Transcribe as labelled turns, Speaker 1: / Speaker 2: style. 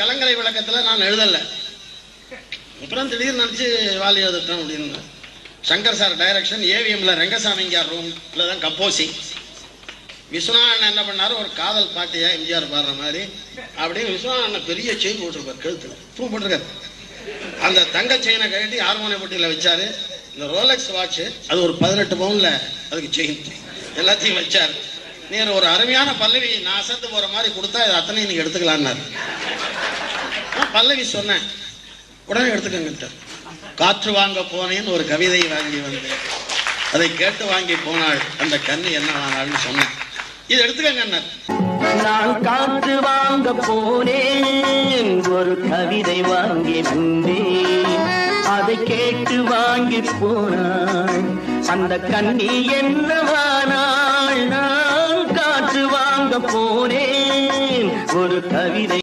Speaker 1: கலங்கரை விளக்கத்தில் நான் எழுதலை. அப்புறம் திடீர்னு நினச்சி வாலி எழுதுட்டேன் அப்படின்னு. சங்கர் சார் டைரக்ஷன் ஏவிஎம்ல ரங்கசாமிங்கார் ரூம்ல தான் கம்போசிங் விஸ்வநாதன் என்ன பண்ணார்? ஒரு காதல் பாட்டியா எம்ஜிஆர் பாடுற மாதிரி அப்படின்னு விஸ்வநாதன் பெரிய செயின் போட்டிருப்பார் கழுத்துல. பூ போட்டிருக்காரு. அந்த தங்க செயினை கழட்டி ஹார்மோனிய போட்டியில் வச்சாரு. இந்த ரோலக்ஸ் வாட்ச் அது ஒரு பதினெட்டு பவுன்ல அதுக்கு செயின் எல்லாத்தையும் வச்சார். நீர் ஒரு அருமையான பல்லவி நான் அசத்து போற மாதிரி கொடுத்தா இது அத்தனை நீங்க எடுத்துக்கலான்னாரு. நான் பல்லவி சொன்னேன். உடனே எடுத்துக்கோங்க காற்று வாங்க போனேன்னு ஒரு கவிதை வாங்கி வந்தேன். அதை கேட்டு வாங்கி போனாள். அந்த கண்ணு என்னவானாள்னு சொன்னேன். இது எடுத்துக்கங்கன்னார்
Speaker 2: நான் காற்று வாங்க போனேன். ஒரு கவிதை வாங்கி வந்தேன். அதை கேட்டு வாங்கி போனாள். அந்த கண்ணி என்னவானாள்? நான் காற்று வாங்க போனேன். ஒரு கவிதை